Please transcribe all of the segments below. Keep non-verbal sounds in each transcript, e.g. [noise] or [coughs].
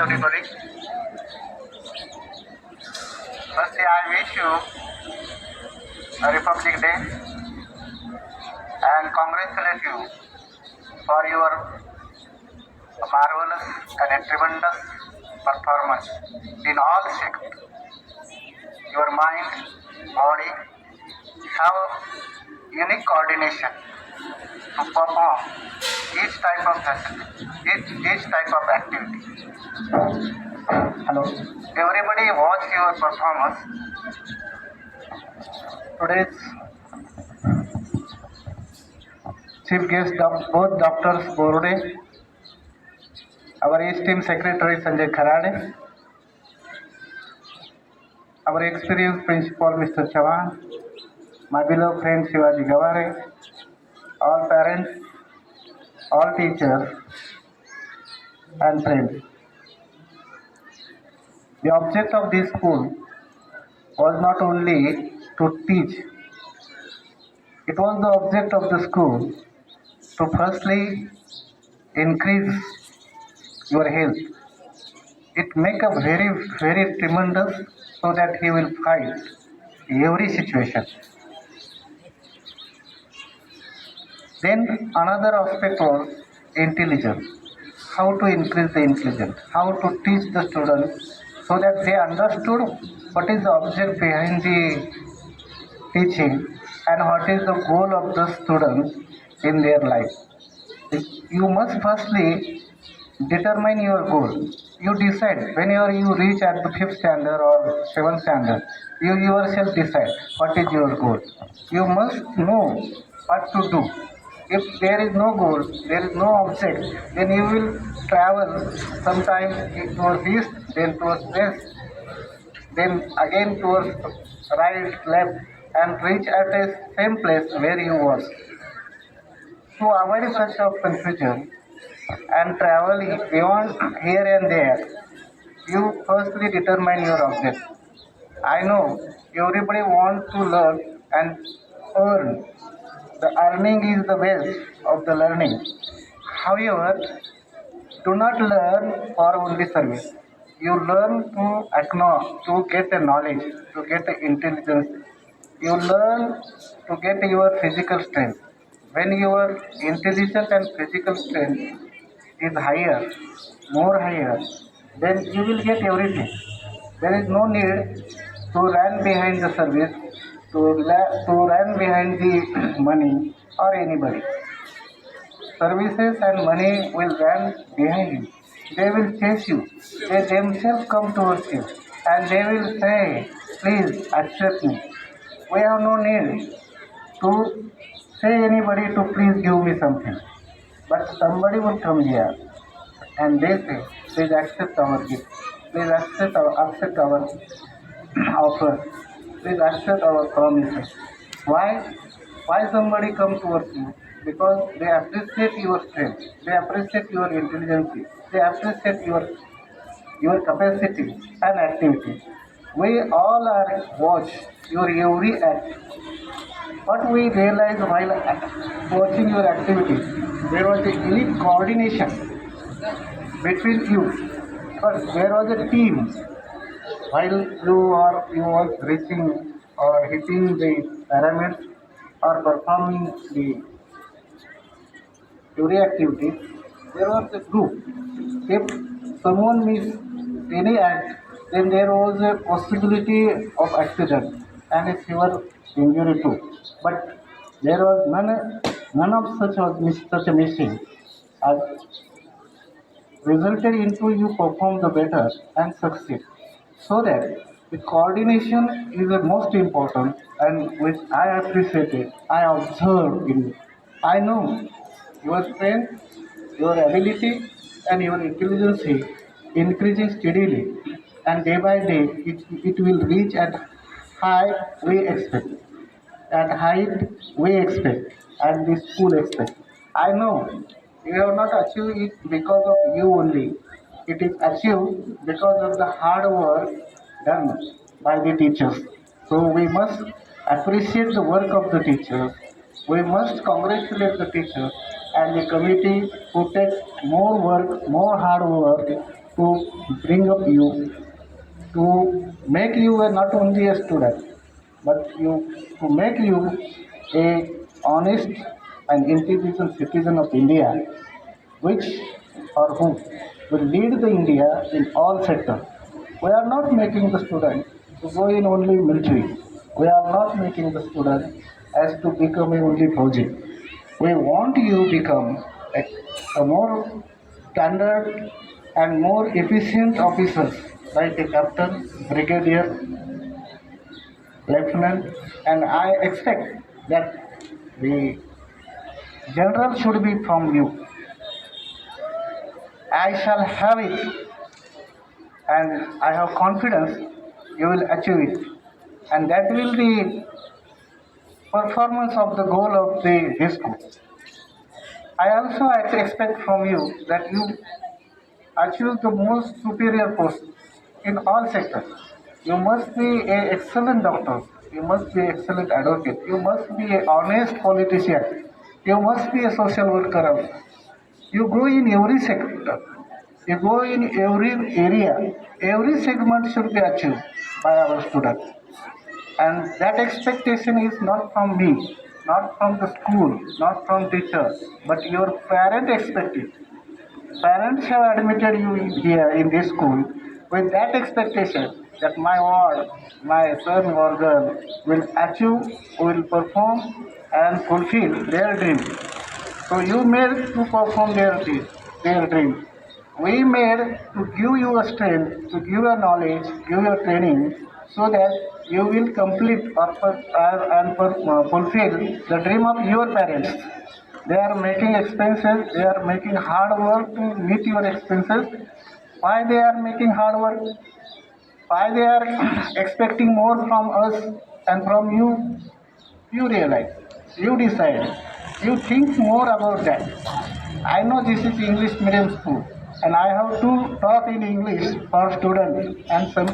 everybody. Firstly, I wish you a Republic Day and congratulate you for your marvelous and tremendous performance in all sectors. Your mind, body have unique coordination to perform each type of facility, each, each type of activity. Hello. Everybody watch your performance. Today's chief guest, both doctors Borde, our esteemed secretary Sanjay Kharade, our experienced principal Mr. Chavan, my beloved friend Shivaji Gavare, all parents, all teachers, and friends. The object of this school was not only to teach, it was the object of the school to firstly increase your health. It make a very, very tremendous so that he will fight every situation. Then another aspect was intelligence. How to increase the intelligence, how to teach the students so that they understood what is the object behind the teaching and what is the goal of the students in their life. You must firstly determine your goal. You decide whenever you reach at the fifth standard or seventh standard, you yourself decide what is your goal. You must know what to do. If there is no goal, there is no object, then you will travel sometimes towards east, then towards west, then again towards right, left, and reach at the same place where you was. To avoid such of confusion and travel beyond here and there, you firstly determine your object. I know everybody wants to learn and earn. The earning is the base of the learning. However, do not learn for only service. You learn to acknowledge, to get a knowledge, to get a intelligence. You learn to get your physical strength. When your intelligence and physical strength is higher, more higher, then you will get everything. There is no need to run behind the service, to, to run behind the money or anybody. Services and money will run behind you. They will chase you. They themselves come towards you and they will say, please accept me. We have no need to say anybody to please give me something. But somebody will come here and they say, please accept our gift. Please accept our, accept our [clears throat] offer. Please accept our promises. Why? Why somebody comes towards you? Because they appreciate your strength. They appreciate your intelligence. They appreciate your your capacity and activity. We all are watch your every act. What we realize while watching your activities, there was a unique coordination between you. But there was a team while you are you was reaching or hitting the pyramids or performing the every activity, there was a group. If someone missed any act, then there was a possibility of accident and a severe injury too. But there was none, none of such such a missing. As resulted into you perform the better and succeed. So that the coordination is the most important and which I appreciated, I observed in. I know your strength, your ability and your intelligence increases steadily and day by day it, it will reach at high we expect at height we expect and the school expect. I know you have not achieved it because of you only. It is achieved because of the hard work done by the teachers. So we must appreciate the work of the teachers. We must congratulate the teachers and the committee who take more work, more hard work to bring up you, to make you a not only a student, but you to make you a honest and intelligent citizen of India, which or who will lead the India in all sectors. We are not making the student to go in only military. We are not making the student as to become only Fauji. We want you become a, a more standard and more efficient officers like a captain, brigadier, lieutenant, and I expect that the general should be from you. I shall have it, and I have confidence you will achieve it, and that will be performance of the goal of the school. I also expect from you that you achieve the most superior post in all sectors. You must be an excellent doctor. You must be an excellent advocate. You must be an honest politician. You must be a social worker. You go in every sector. You go in every area. Every segment should be achieved by our students. And that expectation is not from me, not from the school, not from teacher, but your parent expect it. Parents have admitted you in here in this school with that expectation that my ward, my son or girl will achieve, will perform and fulfill their dream. So you made to perform their dream, their dream. We made to give you a strength, to give you knowledge, give you training, so that you will complete or, and uh, fulfill the dream of your parents. They are making expenses, they are making hard work to meet your expenses. Why they are making hard work? Why they are [coughs] expecting more from us and from you? You realize, you decide, you think more about that. I know this is English medium school and I have to talk in English for students and some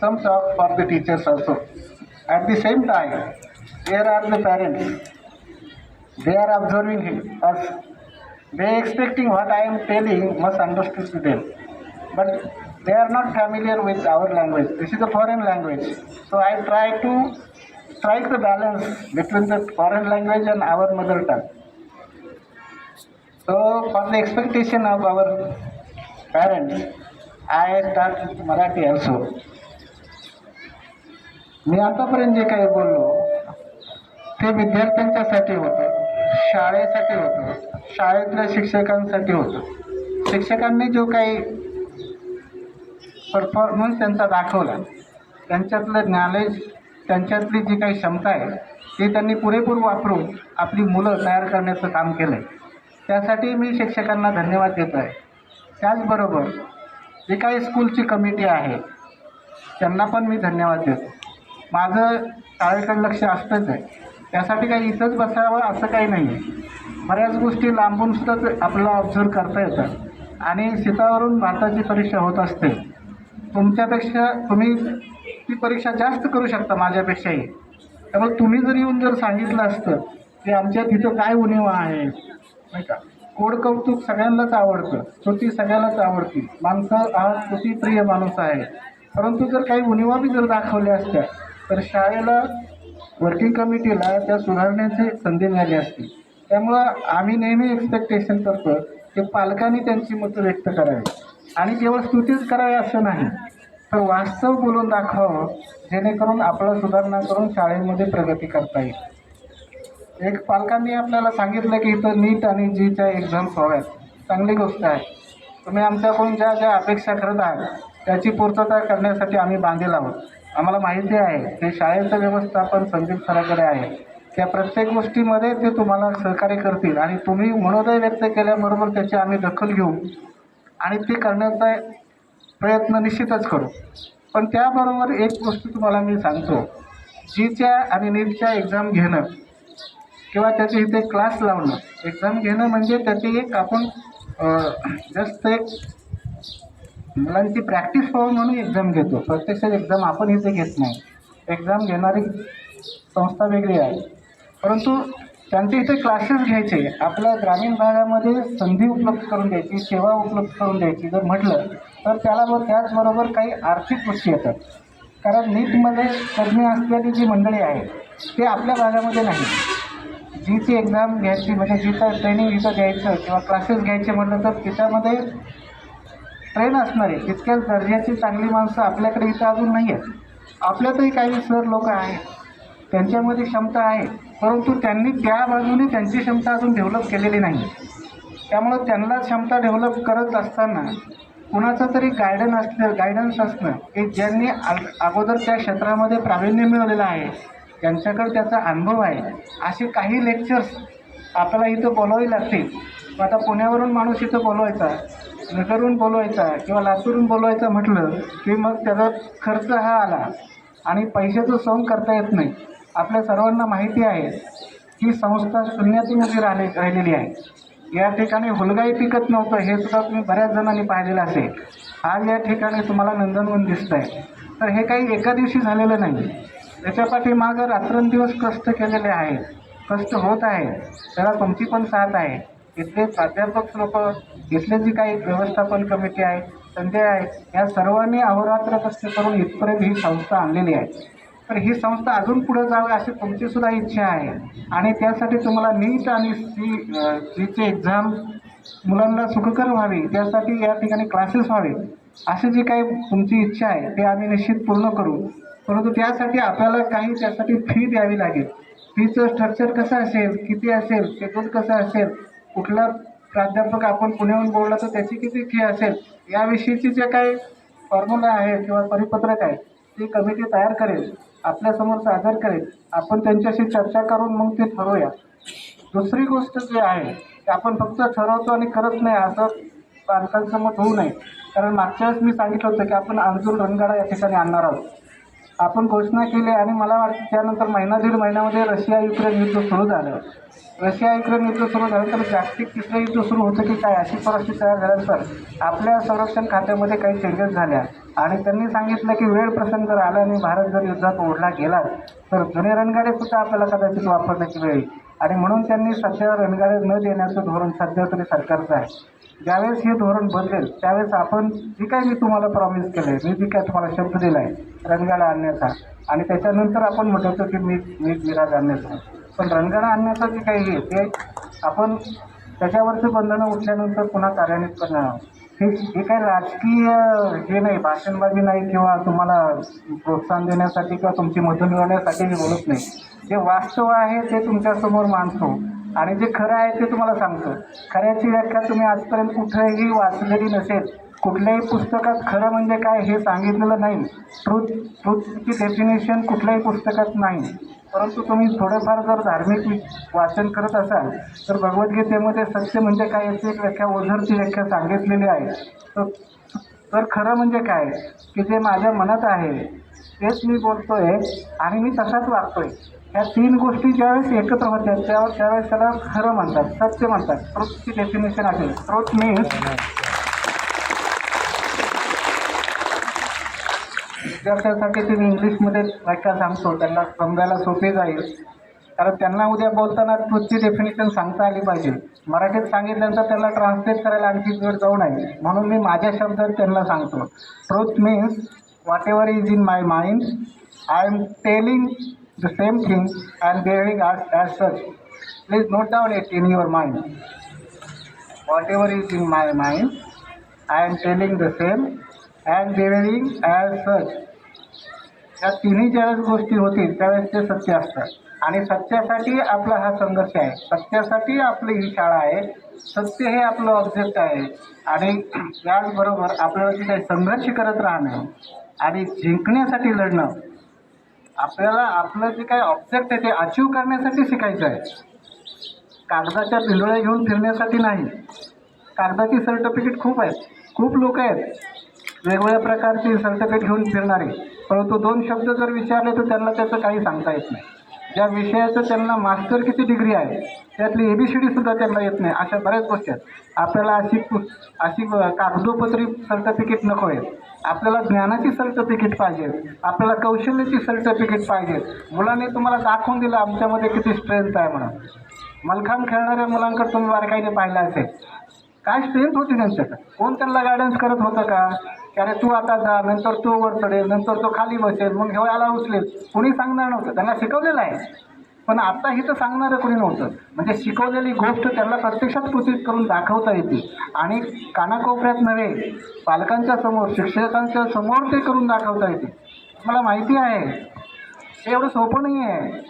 some talk for the teachers also. At the same time, there are the parents. They are observing him, us. They expecting what I am telling must understood to them. But they are not familiar with our language. This is a foreign language. So I try to strike the balance between the foreign language and our mother tongue. So for the expectation of our parents, I start with Marathi also. मी आतापर्यंत जे काही बोललो ते विद्यार्थ्यांच्यासाठी होतं शाळेसाठी होतं शाळेतल्या शिक्षकांसाठी होतं शिक्षकांनी जो काही परफॉर्मन्स त्यांचा दाखवला त्यांच्यातलं नॉलेज त्यांच्यातली जी काही क्षमता आहे ती त्यांनी पुरेपूर वापरून आपली मुलं तयार करण्याचं काम केलं आहे त्यासाठी मी शिक्षकांना धन्यवाद देतो आहे. त्याचबरोबर जी काही स्कूलची कमिटी आहे त्यांना पण मी धन्यवाद देतो. माझं शाळेकडे लक्ष असतंच आहे. त्यासाठी काही इथंच बसावं असं काही नाही आहे. बऱ्याच गोष्टी लांबून सुद्धा आपल्याला ऑब्झर्व करता येतात. आणि सीतावरून भारताची परीक्षा होत असते. तुमच्यापेक्षा तुम्ही ती परीक्षा जास्त करू शकता माझ्यापेक्षाही. त्यामुळे तुम्ही जर येऊन जर सांगितलं असतं की आमच्या तिथं काय उणीवा आहे नाही का? कोड कौतुक सगळ्यांनाच आवडतं स्तुती सगळ्यांनाच आवडती माणसं हा स्तुतीप्रिय माणूस आहे. परंतु जर काही उणीवा बी जर दाखवल्या असत्या तर शाळेला वर्किंग कमिटीला त्या सुधारण्याची संधी मिळाली असती. त्यामुळं आम्ही नेहमी एक्सपेक्टेशन करतो की पालकांनी त्यांची मतं व्यक्त करावी. आणि केवळ स्तुतीच करावी असं नाही तर वास्तव बोलून दाखवावं जेणेकरून आपलं सुधारणा करून शाळेमध्ये प्रगती करता येईल. एक पालकांनी आपल्याला सांगितलं की इथं नीट आणि जीच्या एक्झाम्स व्हाव्यात चांगली गोष्ट आहे. तुम्ही आमच्याकडून ज्या ज्या अपेक्षा करत आहात त्याची पूर्तता करण्यासाठी आम्ही बांधील आहोत. आम्हाला माहिती आहे ते शाळेचं व्यवस्थापन संदीप सराकडे आहे. त्या प्रत्येक गोष्टीमध्ये ते तुम्हाला सहकार्य करतील आणि तुम्ही मनोदय व्यक्त केल्याबरोबर त्याची आम्ही दखल घेऊ. आणि ते करण्याचा प्रयत्न निश्चितच करू. पण त्याबरोबर एक गोष्ट तुम्हाला मी सांगतो. जीच्या आणि नीटच्या एक्झाम घेणं किंवा त्याचे इथे क्लास लावणं. एक्झाम घेणं म्हणजे त्याची एक आपण जस्ट एक मुलांची प्रॅक्टिस पाहून म्हणून एक्झाम घेतो. प्रत्यक्षात एक्झाम आपण इथे घेत नाही. एक्झाम घेणारी संस्था वेगळी आहे. परंतु त्यांचे इथे क्लासेस घ्यायचे. आपल्या ग्रामीण भागामध्ये संधी उपलब्ध करून द्यायची सेवा उपलब्ध करून द्यायची. जर म्हटलं तर त्याला व त्याचबरोबर काही आर्थिक गोष्टी येतात. कारण नीटमध्ये तज्ज्ञ असलेली जी मंडळी आहे ते आपल्या भागामध्ये नाही. जी ती एक्झाम घ्यायची म्हणजे जिथं ट्रेनिंग जिथं घ्यायचं किंवा क्लासेस घ्यायचे म्हटलं तर तिच्यामध्ये ट्रेन असणारे तितक्याच दर्जाची चांगली माणसं आपल्याकडे इथं अजून नाही आहेत. आपल्यातही काही सर लोक आहेत. त्यांच्यामध्ये क्षमता आहे. परंतु त्यांनी त्या बाजूने त्यांची क्षमता अजून डेव्हलप केलेली नाही. त्यामुळं त्यांना क्षमता डेव्हलप करत असताना कुणाचं तरी गायडन असलं गायडन्स असणं की ज्यांनी अगोदर त्या क्षेत्रामध्ये प्रावीण्य मिळवलेलं आहे त्यांच्याकडे त्याचा अनुभव आहे. असे काही लेक्चर्स आपल्याला इथं बोलावे लागतील. मग आता पुण्यावरून माणूस इथं बोलवायचा नगरहून बोलवायचा किंवा लातूरून बोलवायचा म्हटलं की मग त्याचा खर्च हा आला आणि पैशाचं सोंग करता येत नाही. आपल्या सर्वांना माहिती आहे ही संस्था शून्यातून उभी राहिले राहिलेली आहे. या ठिकाणी हुलगाई पिकत नव्हतं हे सुद्धा तुम्ही बऱ्याच जणांनी पाहिलेलं असेल. आज या ठिकाणी तुम्हाला नंदनवन दिसत आहे तर हे काही एका दिवशी झालेलं नाही. त्याच्या पाठीमागं रात्रंदिवस कष्ट केलेले आहेत. कष्ट होत आहे त्याला तुमची पण साथ आहे. इथले प्राध्यापक लोक इथले जी काही व्यवस्थापन कमिटी आहे संध्या आहे या सर्वांनी अहोरात्र कष्ट करून इथपर्यंत ही संस्था आणलेली आहे. तर ही संस्था अजून पुढे जावी अशी तुमची सुद्धा इच्छा आहे. आणि त्यासाठी तुम्हाला नीट आणि सी जीचे एक्झाम मुलांना सुखकर व्हावी त्यासाठी या ठिकाणी क्लासेस व्हावे अशी जी काही तुमची इच्छा आहे ते आम्ही निश्चित पूर्ण करू. परंतु त्यासाठी आपल्याला काही त्यासाठी फी द्यावी लागेल. फीचं स्ट्रक्चर कसं असेल किती असेल शेड्यूल कसं असेल कुठला प्राध्यापक आपण पुण्याहून बोलला तर त्याची किती फी असेल याविषयीची जे काही फॉर्म्युला आहे किंवा परिपत्रक आहे ती कमिटी तयार करेल आपल्यासमोर सादर करेल आपण त्यांच्याशी चर्चा करून मग ते ठरवूया. दुसरी गोष्ट जी आहे ते आपण फक्त ठरवतो आणि करत नाही असं पालकांसमोर होऊ नये. कारण मागच्या वेळेस मी सांगितलं होतं की आपण अर्जुन रणगाडा या ठिकाणी आणणार आहोत. आपण घोषणा केली आणि मला वाटतं त्यानंतर महिना दीड महिन्यामध्ये रशिया युक्रेन युद्ध सुरू झालं. रशिया युक्रेन युद्ध सुरू झाल्यानंतर जागतिक तिसरं युद्ध सुरू होतं की काय अशी परिस्थिती तयार झाल्यानंतर आपल्या संरक्षण खात्यामध्ये काही चेंजेस झाल्या. आणि त्यांनी सांगितलं की वेळ प्रसंग जर आला आणि भारत जर युद्धात ओढला गेला तर जुने रणगाडे सुद्धा आपल्याला कदाचित वापरण्याची वेळ येईल. आणि म्हणून त्यांनी सध्या रणगाडे न देण्याचं धोरण सध्या तरी सरकारचं आहे. ज्यावेळेस हे धोरण बदलेल त्यावेळेस आपण जी काय मी तुम्हाला प्रॉमिस केलं आहे मी जी काय तुम्हाला शब्द दिला आहे रणगाडा आणण्याचा. आणि त्याच्यानंतर आपण म्हणतो की मी मीठ विराज आणण्याचा. पण रणगाडा आणण्याचं जे काही आहे ते आपण त्याच्यावरचं बंधनं उठल्यानंतर पुन्हा कार्यान्वित करणार आहोत. हे हे काही राजकीय हे नाही भाषणबाजी नाही किंवा तुम्हाला प्रोत्साहन देण्यासाठी किंवा तुमची मतं मिळवण्यासाठी मी बोलत नाही. जे वास्तव आहे ते तुमच्यासमोर मांडतो आणि जे खरं आहे ते तुम्हाला सांगतो. खऱ्याची व्याख्या तुम्ही आजपर्यंत कुठेही वाचलेली नसेल कुठल्याही पुस्तकात खरं म्हणजे काय हे सांगितलेलं नाही. ट्रूथ ट्रूथची डेफिनेशन कुठल्याही पुस्तकात नाही. परंतु तुम्ही थोडंफार जर धार्मिक वाचन करत असाल तर भगवद्गीतेमध्ये सत्य म्हणजे काय याची एक व्याख्या ओझरची व्याख्या सांगितलेली आहे. तर तर खरं म्हणजे काय? की जे माझ्या मनात आहे तेच मी बोलतो आहे आणि मी तसाच आहे ह्या तीन गोष्टी ज्यावेळेस एकत्र होत्या त्यावर त्यावेळेस त्याला खरं म्हणतात सत्य म्हणतात. ट्रुथची डेफिनेशन असेल. ट्रुथ मीन्स विद्यार्थ्यांसाठी ते मी इंग्लिशमध्ये व्याख्या सांगतो. त्यांना समजायला सोपे जाईल. कारण त्यांना उद्या बोलताना तुझची डेफिनेशन सांगता आली पाहिजे. मराठीत सांगितल्यानंतर त्यांना ट्रान्सलेट करायला आणखी वेळ जाऊ नये. म्हणून मी माझ्या शब्दात त्यांना सांगतो. Truth means whatever is in my mind I am telling the same thing and behaving as as such please note down it in your mind whatever is in my mind I am telling the same and bearing as such या तिन्ही ज्यावेळेस गोष्टी होतील त्यावेळेस ते सत्य असतात. आणि सत्यासाठी आपला हा संघर्ष आहे. सत्यासाठी आपली ही शाळा आहे. सत्य हे आपलं ऑब्जेक्ट आहे. आणि [clears throat] त्याचबरोबर आपल्याला तिथे काही संघर्ष करत राहणं आणि जिंकण्यासाठी लढणं आपल्याला आपलं जे काही ऑब्जेक्ट आहे ते अचीव करण्यासाठी शिकायचं आहे. कागदाच्या पिंडोळ्या घेऊन फिरण्यासाठी नाही. कागदाची सर्टिफिकेट खूप आहेत. खूप लोक आहेत. वेगवेगळ्या प्रकारची सर्टिफिकेट घेऊन फिरणारे. परंतु दोन शब्द जर विचारले तर त्यांना त्याचं काही सांगता येत नाही. ज्या विषयाचं त्यांना मास्टर किती डिग्री आहे त्यातली ए बी सी डीसुद्धा त्यांना येत नाही. अशा बऱ्याच गोष्टी आहेत. आपल्याला अशी अशी कागदोपत्री सर्टिफिकेट नको आहेत. आपल्याला ज्ञानाची सर्टिफिकेट पाहिजे. आपल्याला कौशल्याची सर्टिफिकेट पाहिजे. मुलांनी तुम्हाला दाखवून दिलं आमच्यामध्ये किती स्ट्रेंथ आहे म्हणून. मलखांब खेळणाऱ्या मुलांकडे तुम्ही बारकाईने पाहिलं असेल. काय स्ट्रेंथ होती त्यांच्याकडे? कोण त्यांना गायडन्स करत होतं का? अरे तू आता जा नंतर तो वर चढेल नंतर तो खाली बसेल मग ह्याला उचलेल. कोणी सांगणार नव्हतं. त्यांना शिकवलेलं आहे. पण आता हे तर सांगणारं कोणी नव्हतं. म्हणजे शिकवलेली गोष्ट त्यांना प्रत्यक्षात कृतीत करून दाखवता येते. आणि कानाकोपऱ्यात नव्हे पालकांच्या समोर शिक्षकांच्या समोर ते करून दाखवता येते. मला माहिती आहे. हे एवढं सोपं नाही आहे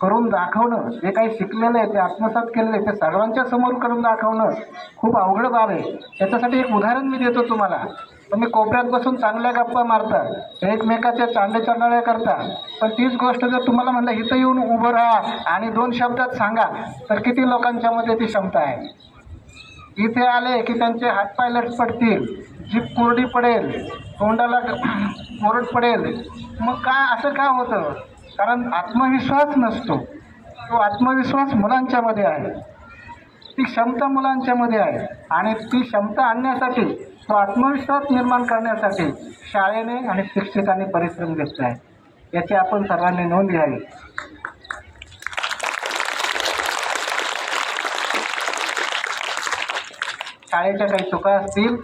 करून दाखवणं जे काही शिकलेलं आहे ते आत्मसात केलेलं आहे ते सर्वांच्या समोर करून दाखवणं खूप अवघड बाब आहे. त्याच्यासाठी एक उदाहरण मी देतो तुम्हाला. तुम्ही कोपऱ्यात बसून चांगल्या गप्पा मारता एकमेकाच्या चांडे चांडाळ्या करता. पण तीच गोष्ट जर तुम्हाला म्हणलं इथं येऊन उभं राहा आणि दोन शब्दात सांगा तर किती लोकांच्यामध्ये ती क्षमता आहे? इथे आले की त्यांचे हातपाय लट पडतील जीभ कोरडी पडेल तोंडाला [clears throat] कोरड पडेल. मग काय असं का होतं? कारण आत्मविश्वास नसतो. तो आत्मविश्वास मुलांच्यामध्ये आहे. ती क्षमता मुलांच्यामध्ये आहे. आणि ती क्षमता आणण्यासाठी तो आत्मविश्वास निर्माण करण्यासाठी शाळेने आणि शिक्षकांनी परिश्रम घेतला आहे. याची आपण सर्वांनी नोंद घ्यावी. शाळेच्या काही चुका असतील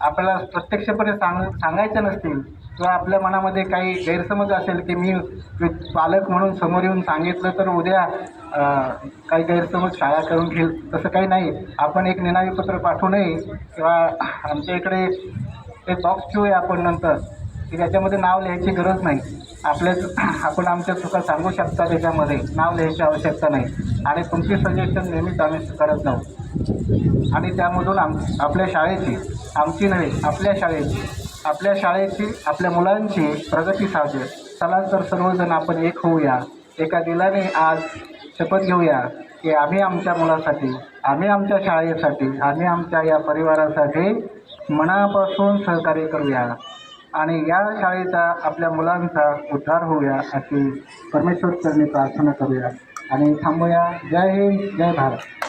आपल्याला प्रत्यक्षपणे सांग सांगायच्या नसतील किंवा आपल्या मनामध्ये काही गैरसमज असेल की मी पालक म्हणून समोर येऊन सांगितलं तर उद्या काही गैरसमज शाळा करून घेईल तसं काही नाही. आपण एक निनावीपत्र पाठवू नये किंवा आमच्या इकडे एक बॉक्स ठेवूया आपण नंतर की त्याच्यामध्ये नाव लिहायची गरज नाही. आपल्याच आपण आमच्या चुका सांगू शकता त्याच्यामध्ये नाव लिहायची आवश्यकता नाही. आणि तुमची सजेशन नेहमीच आम्ही करत जाऊ. आणि त्यामधून आम आपल्या शाळेची आमची नव्हे आपल्या शाळेची आपल्या शाळेची आपल्या मुलांची प्रगती साधेल. चला तर सर्वजण आपण एक होऊया. एका दिलाने आज शपथ घेऊया की आम्ही आमच्या मुलासाठी आम्ही आमच्या शाळेसाठी आम्ही आमच्या या परिवारासाठी मनापासून सहकार्य करूया आणि या शाळेचा आपल्या मुलांचा उद्धार होऊया अशी परमेश्वर चरणी प्रार्थना करूया. आणि थांबूया. जय हिंद जय भारत.